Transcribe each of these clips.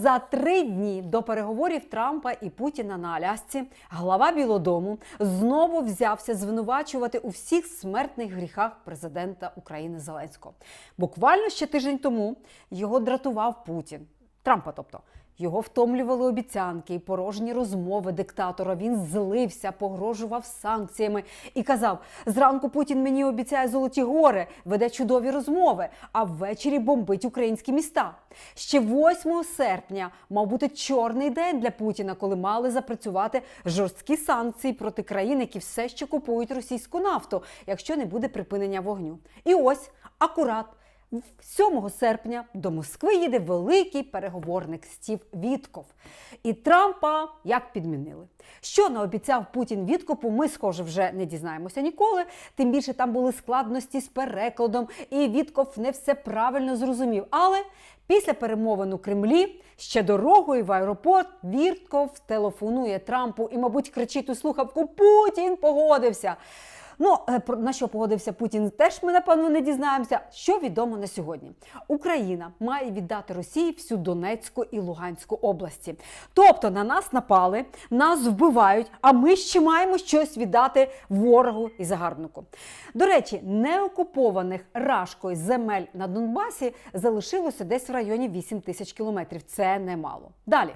за три дні до переговорів Трампа і Путіна на Алясці глава Білодому знову взявся звинувачувати у всіх смертних гріхах президента України Зеленського. Буквально ще тиждень тому його дратував Путін. Трампа, тобто. Його втомлювали обіцянки і порожні розмови диктатора. Він злився, погрожував санкціями і казав: зранку Путін мені обіцяє золоті гори, веде чудові розмови, а ввечері бомбить українські міста. Ще 8 серпня мав бути чорний день для Путіна, коли мали запрацювати жорсткі санкції проти країн, які все ще купують російську нафту, якщо не буде припинення вогню. І ось акурат. 7 серпня до Москви їде великий переговорник Стів Вітков. І Трампа як підмінили. Що наобіцяв Путін Віткопу, ми, схоже, вже не дізнаємося ніколи. Тим більше там були складності з перекладом, і Вітков не все правильно зрозумів. Але після перемовин у Кремлі ще дорогою в аеропорт Вітков телефонує Трампу і, мабуть, кричить у слухавку: Путін погодився. Ну, е, на що погодився Путін, теж ми напевно не дізнаємося. Що відомо на сьогодні? Україна має віддати Росії всю Донецьку і Луганську області. Тобто на нас напали, нас вбивають, а ми ще маємо щось віддати ворогу і загарбнику. До речі, неокупованих рашкою земель на Донбасі залишилося десь в районі 8 тисяч кілометрів. Це немало. Далі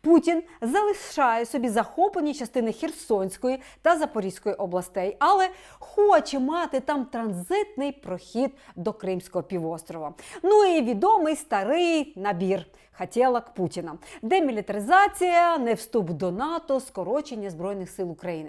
Путін залишає собі захоплені частини Херсонської та Запорізької областей, але хоче мати там транзитний прохід до Кримського півострова. Ну і відомий старий набір хотілок Путіна: демілітаризація, не вступ до НАТО, скорочення збройних сил України.